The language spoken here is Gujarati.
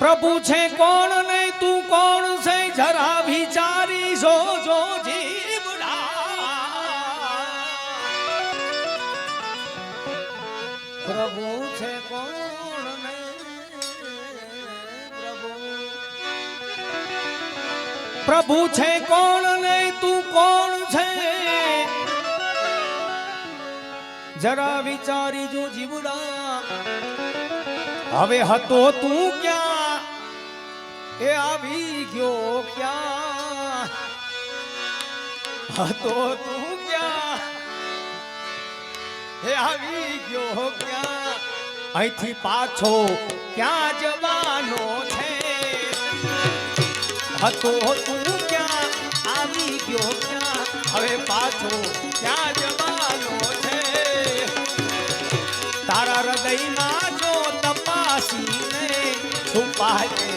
પ્રભુ છે કોણ ને તું કોણ છે? જરા વિચારી જો જો પ્રભુ છે કોણ ને? પ્રભુ છે કોણ ને તું કોણ છે? જરા વિચારી જો જીવડા. હવે હતો તું ક્યાં? એ આવી ગયો ક્યાં? હતો તું ક્યાં? એ આવી ગયો ક્યાં? અહીંથી પાછો ક્યાં જવાનો છે? હતો તું ક્યાં? આવી ગયો ક્યાં? હવે પાછો ક્યાં જવાનો છે? તારા હૃદયમાં જો તપાસીને છુપાય